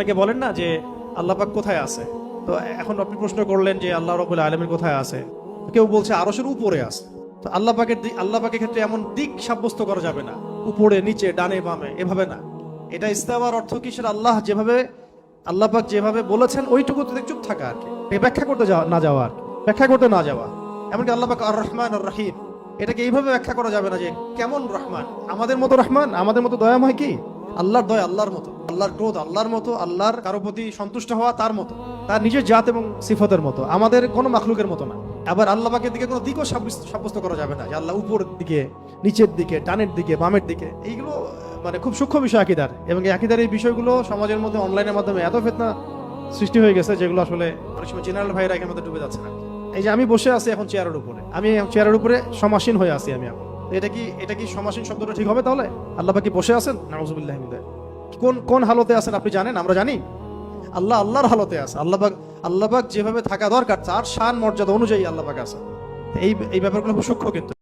অনেকে বলেন না যে আল্লাহ পাক কোথায় আছে? তো এখন আপনি প্রশ্ন করলেন যে আল্লাহ রবুল্লা আলমীর কোথায় আছে? কেউ বলছে আরশের উপরে আছে। তো আল্লাহ পাকের দিক আল্লাহ পাকের ক্ষেত্রে এমন দিক সাব্যস্ত করা যাবে না। উপরে, নিচে, ডানে, বামে, এভাবে না। এটা ইস্তাবার অর্থ কি? সেটা আল্লাহ যেভাবে, আল্লাহ পাক যেভাবে বলেছেন, ওইটুকু চুপ থাকা আর কি। ব্যাখ্যা করতে যাওয়া, না যাওয়া আর ব্যাখ্যা করতে না যাওয়া। এমনকি আল্লাহ পাক আর রহমান আর রাহিম এটাকে এইভাবে ব্যাখ্যা করা যাবে না যে কেমন রহমান? আমাদের মতো রহমান, আমাদের মতো দয়াময় কি? আল্লাহর দয়া আল্লাহর মতো, আল্লাহর ক্রোধ আল্লাহর মতো, আল্লাহর কারও প্রতি সন্তুষ্ট হওয়া তার মতো, তার নিজের জাত এবং সিফতের মতো, আমাদের কোনো মাখলুকের মতো না। আবার আল্লাহ পাকের দিকে কোনো দিকও সাব্যস্ত করা যাবে না যে আল্লাহ উপরের দিকে, নিচের দিকে, ডানের দিকে, বামের দিকে, এইগুলো মানে খুব সূক্ষ্ম বিষয় আকিদার। এবং এই আকিদার এই বিষয়গুলো সমাজের মধ্যে অনলাইনের মাধ্যমে এত ফেতনা সৃষ্টি হয়ে গেছে যেগুলো আসলে অনেক সময় জেনারেল ভাইরা এখানে মধ্যে ডুবে যাচ্ছে না। এই যে আমি বসে আছি এখন চেয়ারের উপরে, আমি চেয়ারের উপরে সমাসীন হয়ে আছি আমি এখন। এটা কি এটা কি সমাসীন শব্দটা ঠিক হবে তাহলে? আল্লাহ পাকি কি বসে আছেন? নাউজুবিল্লাহ কোন কোন হালতে আছেন আপনি জানেন? আমরা জানি। আল্লাহ আল্লাহর হালতে আছে। আল্লাহ পাক আল্লাহ পাক যেভাবে থাকা দরকার তার শান মর্যাদা অনুযায়ী আল্লাহ পাক আছে। এই এই ব্যাপারগুলো খুব সূক্ষ্ম কিন্তু।